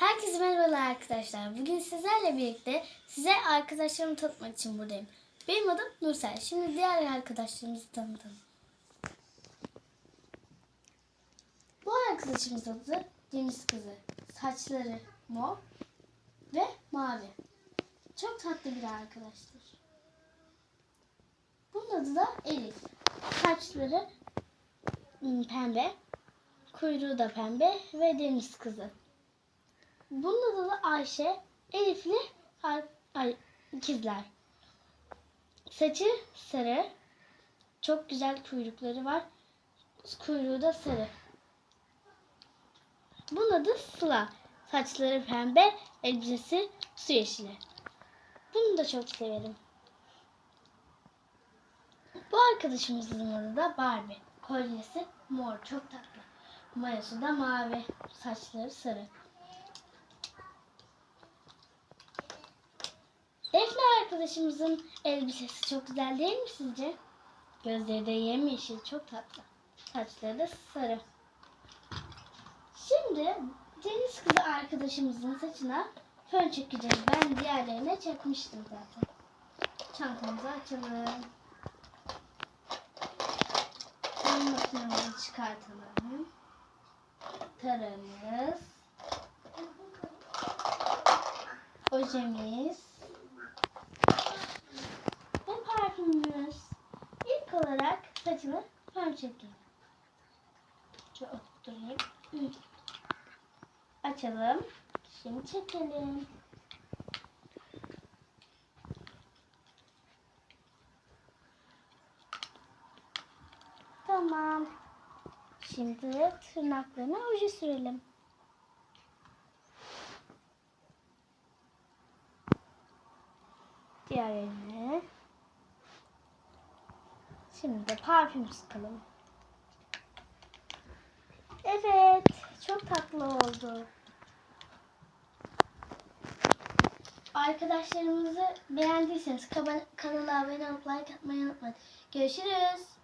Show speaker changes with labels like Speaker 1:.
Speaker 1: Herkese merhabalar arkadaşlar. Bugün sizlerle birlikte size arkadaşlarımı tanıtmak için buradayım. Benim adım Nursel. Şimdi diğer arkadaşlarımızı tanıtalım. Bu arkadaşımız adı Deniz Kızı. Saçları mor ve mavi. Çok tatlı bir arkadaştır. Bunun adı da Elif. Saçları ım, pembe, kuyruğu da pembe ve deniz kızı. Bunun adı da Ayşe. Elif'li ay, ikizler. Saçı sarı. Çok güzel kuyrukları var. Kuyruğu da sarı. Bunun adı Sıla. Saçları pembe, elbisesi su yeşili. Bunu da çok severim. Bu arkadaşımızın adı da Barbie. Kolyesi mor, çok tatlı. Mayosu da mavi, saçları sarı. Defne arkadaşımızın elbisesi çok güzel değil mi sizce? Gözleri de yemyeşil, çok tatlı. Saçları da sarı. Şimdi Deniz kızı arkadaşımızın saçına fön çekeceğiz. Ben diğerlerine çekmiştim zaten. Çantamızı açalım. Fön makinemizi çıkartalım. Tarağımız. Ojemiz. Saçını fön çekelim. Şöyle oturtayım. Hı. Açalım. Şimdi çekelim. Tamam. Şimdi tırnaklarına oje sürelim. Diğer eline. Şimdi de parfüm sıkalım. Evet. Çok tatlı oldu. Arkadaşlarımızı beğendiyseniz kanala abone olup like atmayı unutmayın. Görüşürüz.